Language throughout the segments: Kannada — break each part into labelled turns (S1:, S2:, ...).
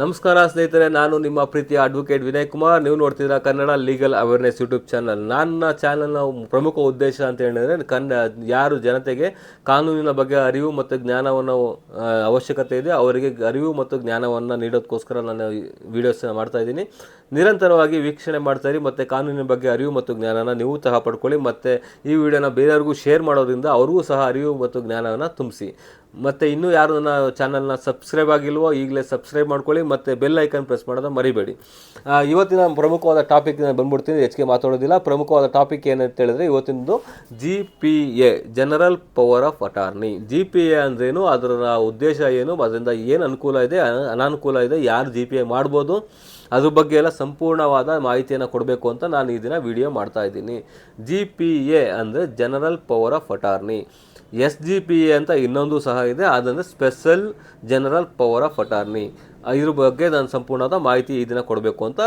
S1: ನಮಸ್ಕಾರ ಸ್ನೇಹಿತರೆ, ನಾನು ನಿಮ್ಮ ಪ್ರೀತಿಯ ಅಡ್ವೊಕೇಟ್ ವಿನಯ್ ಕುಮಾರ್. ನೀವು ನೋಡ್ತಿದ್ದೀರಾ Kannada legal awareness YouTube channel ನನ್ನ ಚಾನಲ್ನ ಪ್ರಮುಖ ಉದ್ದೇಶ ಅಂತ ಹೇಳಿದ್ರೆ, ಕನ್ನ, ಯಾರು ಜನತೆಗೆ ಕಾನೂನಿನ ಬಗ್ಗೆ ಅರಿವು ಮತ್ತು ಜ್ಞಾನವನ್ನು ಅವಶ್ಯಕತೆ ಇದೆ, ಅವರಿಗೆ ಅರಿವು ಮತ್ತು ಜ್ಞಾನವನ್ನು ನೀಡೋದಕ್ಕೋಸ್ಕರ ನಾನು ವಿಡಿಯೋಸ್ ಮಾಡ್ತಾ ಇದ್ದೀನಿ. ನಿರಂತರವಾಗಿ ವೀಕ್ಷಣೆ ಮಾಡ್ತಾ ಇರಿ, ಮತ್ತು ಕಾನೂನಿನ ಬಗ್ಗೆ ಅರಿವು ಮತ್ತು ಜ್ಞಾನನ ನೀವು ಸಹ ಪಡ್ಕೊಳ್ಳಿ, ಮತ್ತು ಈ ವಿಡಿಯೋನ ಬೇರೆಯವ್ರಿಗೂ ಶೇರ್ ಮಾಡೋದ್ರಿಂದ ಅವ್ರಿಗೂ ಸಹ ಅರಿವು ಮತ್ತು ಜ್ಞಾನವನ್ನು ತುಂಬಿಸಿ. ಮತ್ತು ಇನ್ನೂ ಯಾರು ನನ್ನ ಚಾನಲ್ನ ಸಬ್ಸ್ಕ್ರೈಬ್ ಆಗಿಲ್ವೋ ಈಗಲೇ ಸಬ್ಸ್ಕ್ರೈಬ್ ಮಾಡ್ಕೊಳ್ಳಿ, ಮತ್ತು ಬೆಲ್ ಐಕನ್ ಪ್ರೆಸ್ ಮಾಡೋದ ಮರಿಬೇಡಿ. ಇವತ್ತಿನ ಪ್ರಮುಖವಾದ ಟಾಪಿಕ್ ಬಂದ್ಬಿಡ್ತೀನಿ, ಹೆಚ್ಚಿಗೆ ಮಾತಾಡೋದಿಲ್ಲ. ಪ್ರಮುಖವಾದ ಟಾಪಿಕ್ ಏನಂತ ಹೇಳಿದ್ರೆ ಇವತ್ತಿನದು G P A general power of attorney G P A ಅಂದ್ರೇನು? ಅದರ ಉದ್ದೇಶ ಏನು? ಅದರಿಂದ ಏನು ಅನುಕೂಲ ಇದೆ? ಅನ- ಅನಾನುಕೂಲ ಇದೆ? ಯಾರು ಜಿ ಪಿ ಎ ಮಾಡ್ಬೋದು? ಅದ್ರ ಬಗ್ಗೆ ಎಲ್ಲ ಸಂಪೂರ್ಣವಾದ ಮಾಹಿತಿಯನ್ನು ಕೊಡಬೇಕು ಅಂತ ನಾನು ಈ ದಿನ ವಿಡಿಯೋ ಮಾಡ್ತಾ ಇದ್ದೀನಿ. ಜಿ ಪಿ ಎ ಅಂದರೆ general power of attorney S G P A ಅಂತ ಇನ್ನೊಂದು ಸಹ ಇದೆ. ಅದಂದರೆ special general power of attorney. ಇದ್ರ ಬಗ್ಗೆ ನಾನು ಸಂಪೂರ್ಣವಾದ ಮಾಹಿತಿ ಈ ದಿನ ಕೊಡಬೇಕು ಅಂತ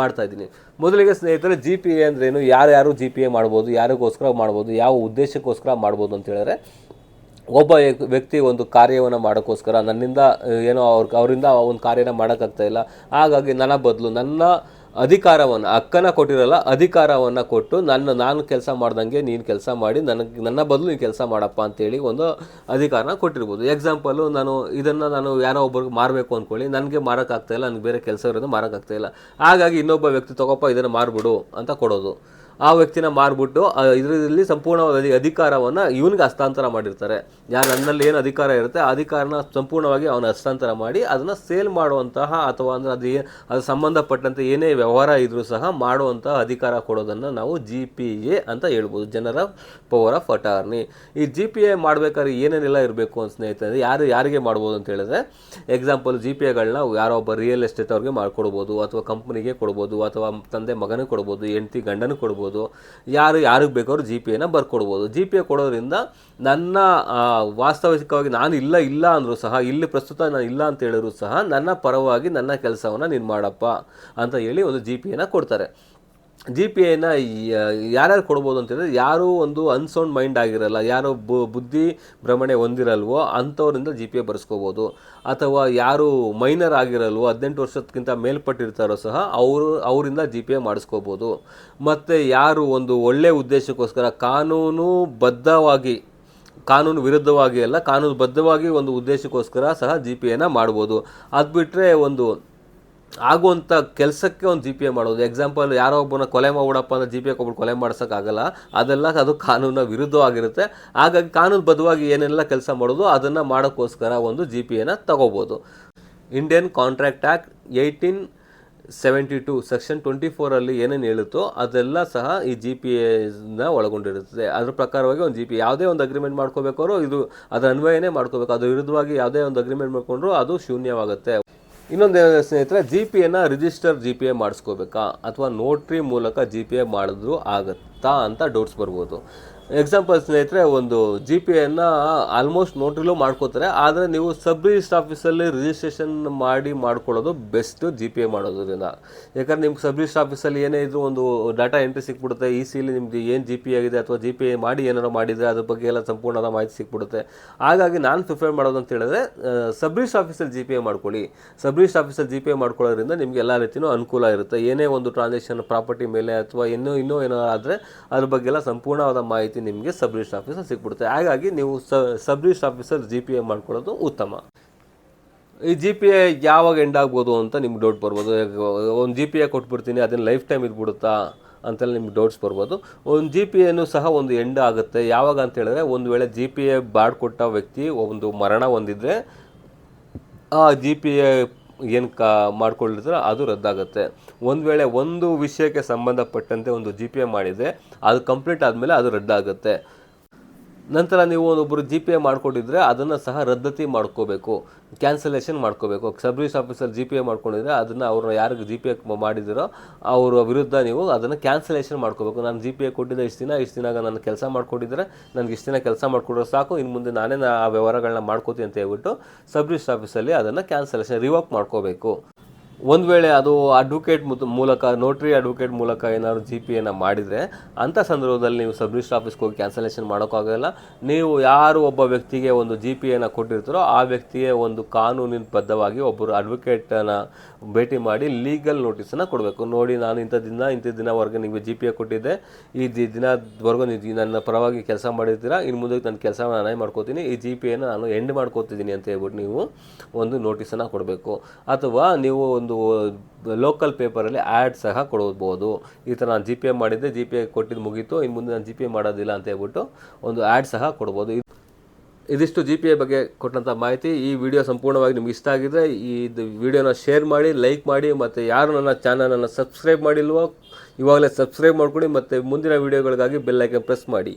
S1: ಮಾಡ್ತಾ ಇದ್ದೀನಿ. ಮೊದಲಿಗೆ ಸ್ನೇಹಿತರೆ, ಜಿ ಪಿ ಎ ಅಂದ್ರೇನು ಯಾರ್ಯಾರು ಜಿ ಪಿ ಎ ಮಾಡ್ಬೋದು, ಯಾರಿಗೋಸ್ಕರ ಮಾಡ್ಬೋದು, ಯಾವ ಉದ್ದೇಶಕ್ಕೋಸ್ಕರ ಮಾಡ್ಬೋದು ಅಂತ ಹೇಳಿದ್ರೆ, ಒಬ್ಬ ವ್ಯಕ್ತಿ ಒಂದು ಕಾರ್ಯವನ್ನು ಮಾಡೋಕ್ಕೋಸ್ಕರ ನನ್ನಿಂದ, ಏನೋ ಅವ್ರ, ಅವರಿಂದ ಒಂದು ಕಾರ್ಯನ ಮಾಡೋಕ್ಕಾಗ್ತಾ ಇಲ್ಲ. ಹಾಗಾಗಿ ನನ್ನ ಬದಲು ನನ್ನ ಅಧಿಕಾರವನ್ನು, ಅಕ್ಕನ ಕೊಟ್ಟಿರಲ್ಲ, ಅಧಿಕಾರವನ್ನು ಕೊಟ್ಟು ನನ್ನ, ನಾನು ಕೆಲಸ ಮಾಡ್ದಂಗೆ ನೀನು ಕೆಲಸ ಮಾಡಿ, ನನಗೆ, ನನ್ನ ಬದಲು ನೀನು ಕೆಲಸ ಮಾಡಪ್ಪ ಅಂತೇಳಿ ಒಂದು ಅಧಿಕಾರನ ಕೊಟ್ಟಿರ್ಬೋದು. ಎಕ್ಸಾಂಪಲು ನಾನು ಇದನ್ನು ನಾನು ಯಾರೋ ಒಬ್ಬರಿಗೆ ಮಾರಬೇಕು ಅಂದ್ಕೊಳ್ಳಿ ನನಗೆ ಮಾರೋಕ್ಕಾಗ್ತಾ ಇಲ್ಲ, ನನಗೆ ಬೇರೆ ಕೆಲಸ ಇರೋದು ಮಾರೋಕ್ಕಾಗ್ತಾ ಇಲ್ಲ. ಹಾಗಾಗಿ ಇನ್ನೊಬ್ಬ ವ್ಯಕ್ತಿ ತಗೋಪ್ಪ, ಇದನ್ನು ಮಾರ್ಬಿಡು ಅಂತ ಕೊಡೋದು. ಆ ವ್ಯಕ್ತಿನ ಮಾರ್ಬಿಟ್ಟು ಇದರಲ್ಲಿ ಸಂಪೂರ್ಣವಾದ ಅಧಿ- ಅಧಿಕಾರವನ್ನು ಇವನಿಗೆ ಹಸ್ತಾಂತರ ಮಾಡಿರ್ತಾರೆ. ಯಾರು ನನ್ನಲ್ಲಿ ಏನು ಅಧಿಕಾರ ಇರುತ್ತೆ, ಆ ಅಧಿಕಾರನ ಸಂಪೂರ್ಣವಾಗಿ ಅವನ ಹಸ್ತಾಂತರ ಮಾಡಿ, ಅದನ್ನು ಸೇಲ್ ಮಾಡುವಂತಹ ಅಥವಾ ಅಂದರೆ ಅದು ಏನು ಅದು ಸಂಬಂಧಪಟ್ಟಂತೆ ಏನೇ ವ್ಯವಹಾರ ಇದ್ರೂ ಸಹ ಮಾಡುವಂತಹ ಅಧಿಕಾರ ಕೊಡೋದನ್ನು ನಾವು ಜಿ ಪಿ ಎ ಅಂತ ಹೇಳ್ಬೋದು. ಜನರ ಪವರ್ ಆಫ್ ಅಟಾರ್ನಿ. ಈ ಜಿ ಪಿ ಎ ಮಾಡಬೇಕಾದ್ರೆ ಏನೇನೆಲ್ಲ ಇರಬೇಕು ಅಂತ ಸ್ನೇಹಿತರೆ, ಯಾರು ಯಾರಿಗೆ ಮಾಡ್ಬೋದು ಅಂತ ಹೇಳಿದ್ರೆ, ಎಕ್ಸಾಂಪಲ್ ಜಿ ಪಿ ಎಗಳನ್ನ ಯಾರೋ ಒಬ್ಬ ರಿಯಲ್ ಎಸ್ಟೇಟ್ ಅವ್ರಿಗೆ ಮಾಡಿಕೊಡ್ಬೋದು, ಅಥವಾ ಕಂಪ್ನಿಗೆ ಕೊಡ್ಬೋದು, ಅಥವಾ ತಂದೆ ಮಗನಿಗೆ ಕೊಡ್ಬೋದು, ಹೆಂಡತಿ ಗಂಡನಿಗೆ ಕೊಡ್ಬೋದು. ಯಾರು, ಯಾರಿಗೆ ಬೇಕಾದ್ರೂ ಜಿ ಪಿ ಎನ ಬರ್ಕೊಡ್ಬೋದು. ಜಿ ಪಿ ಎ ಕೊಡೋದ್ರಿಂದ ನನ್ನ ವಾಸ್ತವಿಕವಾಗಿ ನಾನು ಇಲ್ಲ ಇಲ್ಲ ಅಂದರೂ ಸಹ, ಇಲ್ಲಿ ಪ್ರಸ್ತುತ ನಾನು ಇಲ್ಲ ಅಂತ ಹೇಳಿದ್ರು ಸಹ ನನ್ನ ಪರವಾಗಿ ನನ್ನ ಕೆಲಸವನ್ನು ನೀನು ಮಾಡಪ್ಪ ಅಂತ ಹೇಳಿ ಒಂದು ಜಿ ಪಿ ಎನ ಕೊಡ್ತಾರೆ. ಜಿ ಪಿ ಎನ ಯಾರ್ಯಾರು ಕೊಡ್ಬೋದು ಅಂತಂದರೆ ಯಾರು ಒಂದು ಅನ್ಸೌಂಡ್ ಮೈಂಡ್ ಆಗಿರಲ್ಲ, ಯಾರು ಬುದ್ಧಿ ಭ್ರಮಣೆ ಹೊಂದಿರಲ್ವೋ ಅಂಥವರಿಂದ ಜಿ ಪಿ ಎ ಬರ್ಸ್ಕೋಬೋದು. ಅಥವಾ ಯಾರು ಮೈನರ್ ಆಗಿರಲ್ವೋ, ಹದಿನೆಂಟು ವರ್ಷಕ್ಕಿಂತ ಮೇಲ್ಪಟ್ಟಿರ್ತಾರೋ ಸಹ ಅವರು, ಅವರಿಂದ ಜಿ ಪಿ ಎ ಮಾಡಿಸ್ಕೋಬೋದು. ಮತ್ತು ಯಾರು ಒಂದು ಒಳ್ಳೆಯ ಉದ್ದೇಶಕ್ಕೋಸ್ಕರ ಕಾನೂನು ಬದ್ಧವಾಗಿ, ಕಾನೂನು ವಿರುದ್ಧವಾಗಿ ಅಲ್ಲ, ಕಾನೂನು ಬದ್ಧವಾಗಿ ಒಂದು ಉದ್ದೇಶಕ್ಕೋಸ್ಕರ ಸಹ ಜಿ ಪಿ ಎನ ಮಾಡ್ಬೋದು. ಅದು ಬಿಟ್ಟರೆ ಒಂದು ಆಗುವಂಥ ಕೆಲಸಕ್ಕೆ ಒಂದು ಜಿ ಪಿ ಎ ಮಾಡೋದು. ಎಕ್ಸಾಂಪಲ್ ಯಾರೋ ಒಬ್ಬನ ಕೊಲೆ ಮಾಡ್ಬಿಡಪ್ಪ ಅಂದರೆ ಜಿ ಪಿ ಎ ಕೊಟ್ಟು ಕೊಲೆ ಮಾಡ್ಸೋಕ್ಕಾಗಲ್ಲ. ಅದೆಲ್ಲ ಅದು ಕಾನೂನ ವಿರುದ್ಧವಾಗಿರುತ್ತೆ. ಹಾಗಾಗಿ ಕಾನೂನುಬದ್ಧವಾಗಿ ಏನೆಲ್ಲ ಕೆಲಸ ಮಾಡೋದು, ಅದನ್ನು ಮಾಡೋಕ್ಕೋಸ್ಕರ ಒಂದು ಜಿ ಪಿ ಎನ ತಗೋಬೋದು. Indian contract act eighteen seventy two section twenty ಫೋರಲ್ಲಿ ಏನೇನು ಹೇಳುತ್ತೋ ಅದೆಲ್ಲ ಸಹ ಈ ಜಿ ಪಿ ಎನ ಒಳಗೊಂಡಿರುತ್ತದೆ ಅದ್ರ ಪ್ರಕಾರವಾಗಿ ಒಂದು ಜಿ ಪಿ ಯಾವುದೇ ಒಂದು ಅಗ್ರಿಮೆಂಟ್ ಮಾಡ್ಕೋಬೇಕಾದ್ರೂ ಇದು ಅದರ ಅನ್ವಯನೇ ಮಾಡ್ಕೋಬೇಕು. ಅದು ವಿರುದ್ಧವಾಗಿ ಯಾವುದೇ ಒಂದು ಅಗ್ರಿಮೆಂಟ್ ಮಾಡ್ಕೊಂಡ್ರೂ ಅದು ಶೂನ್ಯವಾಗುತ್ತೆ. ಇನ್ನೊಂದು ಸ್ನೇಹಿತರೆ ಜಿ ಪಿ ಎನ ರಿಜಿಸ್ಟರ್ ಜಿ ಪಿ ಎ ಮಾಡಿಸ್ಕೋಬೇಕಾ? ಅಥವಾ ನೋಟ್ರಿ ಮೂಲಕ ಜಿ ಪಿ ಎ ಮಾಡಿದ್ರು ಆಗುತ್ತಾ ಅಂತ ಡೌಟ್ಸ್ ಬರ್ಬೋದು. ಎಕ್ಸಾಂಪಲ್ ಸ್ನೇಹಿತರೆ, ಒಂದು ಜಿ ಪಿ ಎನ್ನ ಆಲ್ಮೋಸ್ಟ್ ನೋಟ್ರಿಲೂ ಮಾಡ್ಕೋತಾರೆ. ಆದರೆ ನೀವು ಸಬ್ ರಿಜಿಸ್ಟರ್ ಆಫೀಸಲ್ಲಿ ರಿಜಿಸ್ಟ್ರೇಷನ್ ಮಾಡಿ ಮಾಡ್ಕೊಳ್ಳೋದು ಬೆಸ್ಟ್ ಜಿ ಪಿ ಎ ಮಾಡೋದ್ರಿಂದ. ಯಾಕಂದ್ರೆ ನಿಮ್ಗೆ ಸಬ್ ರಿಜಿಸ್ಟರ್ ಆಫೀಸಲ್ಲಿ ಏನೇ ಇದ್ರೂ ಒಂದು ಡಾಟಾ ಎಂಟ್ರಿ ಸಿಕ್ಬಿಡುತ್ತೆ. ಈ ಸಿಲಿ ನಿಮ್ದು ಏನು ಜಿ ಪಿ ಆಗಿದೆ ಅಥವಾ ಜಿ ಪಿ ಎ ಮಾಡಿ ಏನಾರು ಮಾಡಿದರೆ ಅದ್ರ ಬಗ್ಗೆ ಎಲ್ಲ ಸಂಪೂರ್ಣವಾದ ಮಾಹಿತಿ ಸಿಕ್ಬಿಡುತ್ತೆ. ಹಾಗಾಗಿ ನಾನು ಪ್ರಿಫರ್ ಮಾಡೋದು ಅಂತ ಹೇಳಿದ್ರೆ ಸಬ್ ರಿಜಿಸ್ಟರ್ ಆಫೀಸಲ್ಲಿ ಜಿ ಪಿ ಎ ಮಾಡ್ಕೊಳ್ಳಿ. ಸಬ್ ರಿಜಿಸ್ಟರ್ ಆಫೀಸಲ್ಲಿ ಜಿ ಪಿ ಎ ಮಾಡ್ಕೊಳ್ಳೋದ್ರಿಂದ ನಿಮ್ಗೆ ಎಲ್ಲ ರೀತಿಯೂ ಅನುಕೂಲ ಇರುತ್ತೆ. ಏನೇ ಒಂದು ಟ್ರಾನ್ಸಾಕ್ಷನ್ ಪ್ರಾಪರ್ಟಿ ಮೇಲೆ ಅಥವಾ ಇನ್ನೂ ಇನ್ನೂ ಏನೋ ಆದರೆ ಅದ್ರ ಬಗ್ಗೆ ಎಲ್ಲ ಸಂಪೂರ್ಣವಾದ ಮಾಹಿತಿ ನಿಮಗೆ ಸಬ್ ರಿಜಿಸ್ಟರ್ ಆಫೀಸಲ್ಲಿ ಸಿಕ್ಬಿಡುತ್ತೆ ಹಾಗಾಗಿ ನೀವು sub register officer G P A ಮಾಡ್ಕೊಳ್ಳೋದು ಉತ್ತಮ. ಈ ಜಿ ಪಿ ಎ ಯಾವಾಗ ಎಂಡ್ ಆಗ್ಬೋದು ಅಂತ ನಿಮ್ಗೆ ಡೌಟ್ ಬರ್ಬೋದು. ಒಂದು ಜಿ ಪಿ ಎ ಕೊಟ್ಬಿಡ್ತೀನಿ, ಅದನ್ನು ಲೈಫ್ ಟೈಮ್ ಇದ್ಬಿಡುತ್ತಾ ಅಂತೆಲ್ಲ ನಿಮ್ಗೆ ಡೌಟ್ಸ್ ಬರ್ಬೋದು. ಒಂದು ಜಿ ಪಿ ಎನು ಸಹ ಒಂದು ಎಂಡ್ ಆಗುತ್ತೆ. ಯಾವಾಗ ಅಂತ ಹೇಳಿದ್ರೆ ಒಂದು ವೇಳೆ ಜಿ ಪಿ ಎ ಬಾಡ್ಕೊಟ್ಟ ವ್ಯಕ್ತಿ ಒಂದು ಮರಣ ಹೊಂದಿದ್ರೆ ಆ ಜಿ ಪಿ ಎ ಏನು ಕಾ ಮಾಡ್ಕೊಂಡಿರ್ತಾರೆ ಅದು ರದ್ದಾಗುತ್ತೆ. ಒಂದು ವೇಳೆ ಒಂದು ವಿಷಯಕ್ಕೆ ಸಂಬಂಧಪಟ್ಟಂತೆ ಒಂದು ಜಿ ಪಿ ಮಾಡಿದರೆ ಅದು ಕಂಪ್ಲೀಟ್ ಆದಮೇಲೆ ಅದು ರದ್ದಾಗುತ್ತೆ. ನಂತರ ನೀವು ಒಬ್ಬರು ಜಿ ಪಿ ಎ ಮಾಡ್ಕೊಂಡಿದ್ರೆ ಅದನ್ನು ಸಹ ರದ್ದತಿ ಮಾಡ್ಕೋಬೇಕು ಕ್ಯಾನ್ಸಲೇಷನ್ ಮಾಡ್ಕೋಬೇಕು. Sub officer G P A ಮಾಡ್ಕೊಂಡಿದ್ರೆ ಅದನ್ನು ಅವರು ಯಾರಿಗೆ ಜಿ ಪಿ ಎ ಮಾಡಿದಿರೋ ಅವರ ವಿರುದ್ಧ ನೀವು ಅದನ್ನು ಕ್ಯಾನ್ಸಲೇಷನ್ ಮಾಡ್ಕೋಬೇಕು. ನಾನು ಜಿ ಪಿ ಎ ಕೊಟ್ಟಿದ್ದೆ ಇಷ್ಟು ದಿನ ಇಷ್ಟು ದಿನ ನಾನು ಕೆಲಸ ಮಾಡ್ಕೊಂಡಿದ್ರೆ ನನಗೆ ಇಷ್ಟು ದಿನ ಕೆಲಸ ಮಾಡಿಕೊಡೋ ಸಾಕು ಇನ್ನು ಮುಂದೆ ನಾನೇ ಆ ವ್ಯವಹಾರಗಳನ್ನ ಮಾಡ್ಕೋತೀನಿ ಅಂತ ಹೇಳ್ಬಿಟ್ಟು ಸಬ್ ರಿಜಿಸ್ಟರ್ ಆಫೀಸಲ್ಲಿ ಅದನ್ನು ಕ್ಯಾನ್ಸಲೇಷನ್ ರಿವೋಕ್ ಮಾಡ್ಕೋಬೇಕು. ಒಂದು ವೇಳೆ ಅದು ಅಡ್ವೊಕೇಟ್ ಮೂಲಕ ನೋಟ್ರಿ ಅಡ್ವೊಕೇಟ್ ಮೂಲಕ ಏನಾದ್ರು ಜಿ ಪಿ ಎನ ಮಾಡಿದರೆ ಅಂಥ ಸಂದರ್ಭದಲ್ಲಿ ನೀವು ಸಬ್ ರಿಜಿಸ್ಟರ್ ಆಫೀಸ್ಗೆ ಹೋಗಿ ಕ್ಯಾನ್ಸಲೇಷನ್ ಮಾಡೋಕ್ಕಾಗಲ್ಲ ನೀವು ಯಾರು ಒಬ್ಬ ವ್ಯಕ್ತಿಗೆ ಒಂದು ಜಿ ಪಿ ಎನ ಕೊಟ್ಟಿರ್ತಾರೋ, ಆ ವ್ಯಕ್ತಿಯೇ ಒಂದು ಕಾನೂನಿನ ಬದ್ಧವಾಗಿ ಒಬ್ಬರು ಅಡ್ವೊಕೇಟನ್ನು ಭೇಟಿ ಮಾಡಿ ಲೀಗಲ್ ನೋಟಿಸನ್ನು ಕೊಡಬೇಕು. ನೋಡಿ, ನಾನು ಇಂಥ ದಿನ, ಇಂಥ ದಿನವರೆಗೆ ನಿಮಗೆ ಜಿ ಪಿ ಎ ಕೊಟ್ಟಿದ್ದೆ. ಈ ದಿ- ದಿನದವರೆಗೂ ನೀವು ನನ್ನ ಪರವಾಗಿ ಕೆಲಸ ಮಾಡಿರ್ತೀರಾ, ಇನ್ನು ಮುಂದೆ ನನ್ನ ಕೆಲಸ ನಾನೇ ಮಾಡ್ಕೋತೀನಿ, ಈ ಜಿ ಪಿ ಎನ ನಾನು ಎಂಡ್ ಮಾಡ್ಕೋತಿದ್ದೀನಿ ಅಂತ ಹೇಳ್ಬಿಟ್ಟು ನೀವು ಒಂದು ನೋಟಿಸನ್ನು ಕೊಡಬೇಕು. ಅಥವಾ ನೀವು ಒಂದು ಲೋಕಲ್ ಪೇಪರಲ್ಲಿ ಆ್ಯಡ್ ಸಹ ಕೊಡ್ಬೋದು. ಈ ಥರ ನಾನು ಜಿ ಪಿ ಎ ಮಾಡಿದ್ದೆ ಜಿ ಪಿ ಕೊಟ್ಟಿದ್ದು ಮುಗೀತು ಇನ್ನು ಮುಂದೆ ನಾನು ಜಿ ಪಿ ಮಾಡೋದಿಲ್ಲ ಅಂತ ಹೇಳ್ಬಿಟ್ಟು ಒಂದು ಆ್ಯಡ್ ಸಹ ಕೊಡ್ಬೋದು. ಇದಿಷ್ಟು ಜಿ ಪಿ ಎ ಬಗ್ಗೆ ಕೊಟ್ಟಂಥ ಮಾಹಿತಿ. ಈ ವಿಡಿಯೋ ಸಂಪೂರ್ಣವಾಗಿ ನಿಮ್ಗೆ ಇಷ್ಟ ಆಗಿದ್ರೆ ಈ ವಿಡಿಯೋನ ಶೇರ್ ಮಾಡಿ ಲೈಕ್ ಮಾಡಿ, ಮತ್ತು ಯಾರು ನನ್ನ ಚಾನಲನ್ನು ಸಬ್ಸ್ಕ್ರೈಬ್ ಮಾಡಿಲ್ವೋ, ಇವಾಗಲೇ ಸಬ್ಸ್ಕ್ರೈಬ್ ಮಾಡ್ಕೊಳ್ಳಿ, ಮತ್ತು ಮುಂದಿನ ವಿಡಿಯೋಗಳಿಗಾಗಿ ಬೆಲ್ ಐಕನ್ ಪ್ರೆಸ್ ಮಾಡಿ.